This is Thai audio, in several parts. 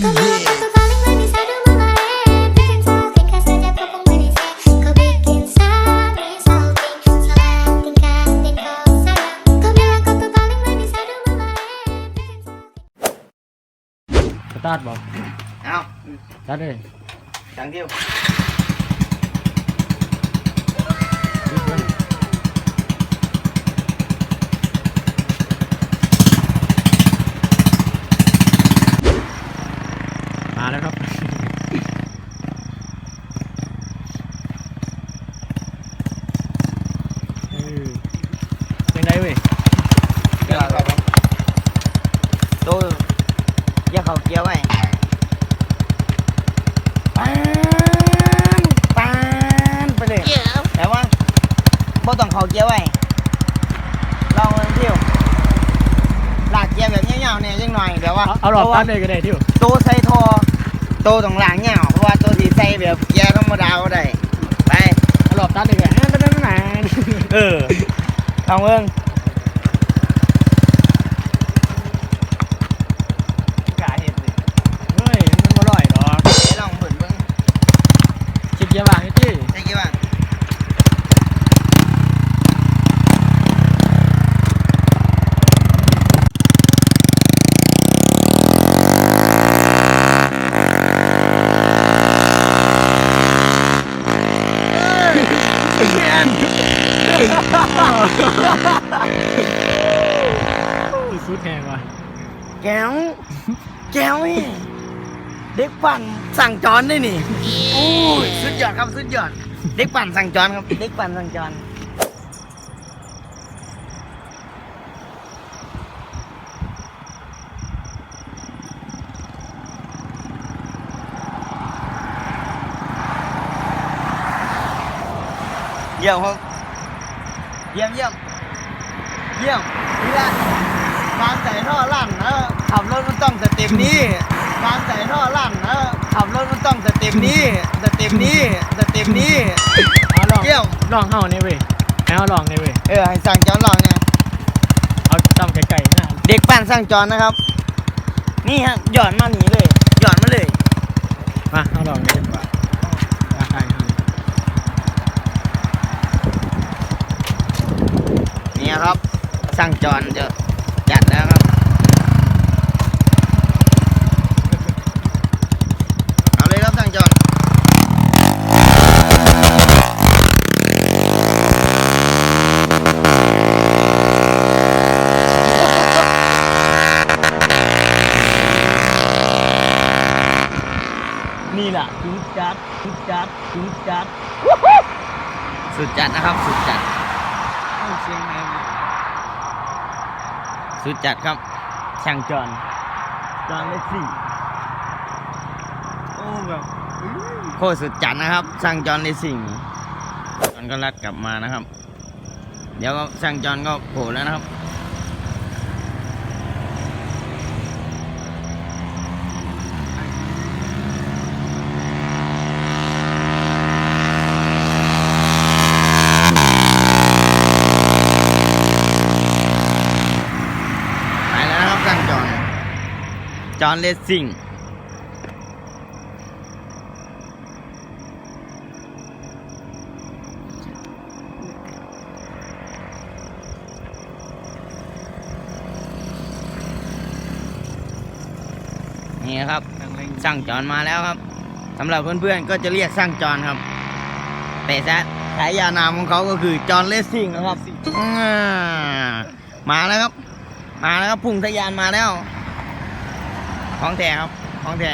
ตาร์ทบอกเอาสตาร์ทเลยจังเดียว ยึดไว้ มาแล้วครับเออเป็นไงเว้ยตัวอย่าเขาเกี่ยวไว้ปานปานไปเลยแต่ว่าบ่ต้องเขาเกี่ยวไว้ลองเที่ยวลากเาวเนี่ยยังหน่อยแบบว่าเอาหลอดตัว่ดเลยก็ได้ที่ตัวใส่ทอตัวตรงหลังเงี้ยเพราะว่าตัวที่ใส่แบบแย่ธรรมดาก็ได้ไปเอาหลอดตัดเลยก็ได้นั่นนั่นนั่นเออลองเบิ่งกาเห็ดเลย เฮ้ยมันบ่ร่อยหรอก เดี๋ยวลองเบิ่งเบิ่ง ชิดเกียร์ว่างนี่จี้ ใช่กี่บ้าง สุด แหงว่ะแก้ว แก้วนี่เด็กปั่นสั่งจอนได้นี่โอ้ยสุดยอดครับสุดยอด เด็กปั่นสั่งจอนครับ เด็กปั่นสั่งจอนเยี่ยมครับเยี่ยมเยี่ยมเยี่ยมนี่ละ การใส่ท่อลั่นนะขับรถมันต้องสเต็ปนี้ การใส่ท่อลั่นนะขับรถมันต้องสเต็ปนี้สเต็ปนี้สเต็ปนี้เอาลองเยี่ยมลองเฮานี่เว้ยให้เอาลองนี่เว้ยเออให้สั่งจอนลองเนี่ยเอาจำไก่ๆนะเด็กปั่นสั่งจอนนะครับ นี่ฮะหย่อนมาหนีเลยหย่อนมาเลยมาเอาลองนี่ดีกว่าราคาเฮานี่นี่ครับสั่งจอนจะจัดแล้วครับ เอาเลยครับสั่งจอน นี่แหละจุดจัดจุดจัดจุดจัดสุดจัดนะครับ สุดจัดเอาเสียงไงสุดจัดครับ ช่างจอนจานเลขสี่โอ้แบบโคตรสุดจัดนะครับ ช่างจอนในสิ่งมันก็รัดกลับมานะครับ เดี๋ยวก็ช่างจอนก็โผล่แล้วนะครับ ไปแล้วนะครับช่างจอน จอนเลสซิ่งนี่ครับช่างจอนมาแล้วครับสำหรับเพื่อนๆก็จะเรียกช่างจอนครับแต่ซะฉายานามของเขาก็คือจอนเลสซิ่งนะครับมาแล้วครับ มาแล้วครับพุ่งทะยานมาแล้ว ของแท้ครับ ของแท้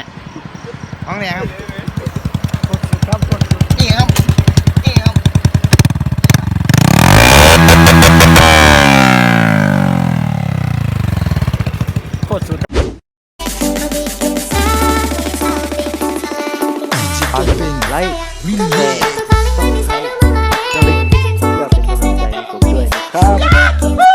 ของแท้ครับครับกดนี่ครับนี่ครับโคตรสุด Kau bikin salting salting Salah tingkah Alvin Light Mini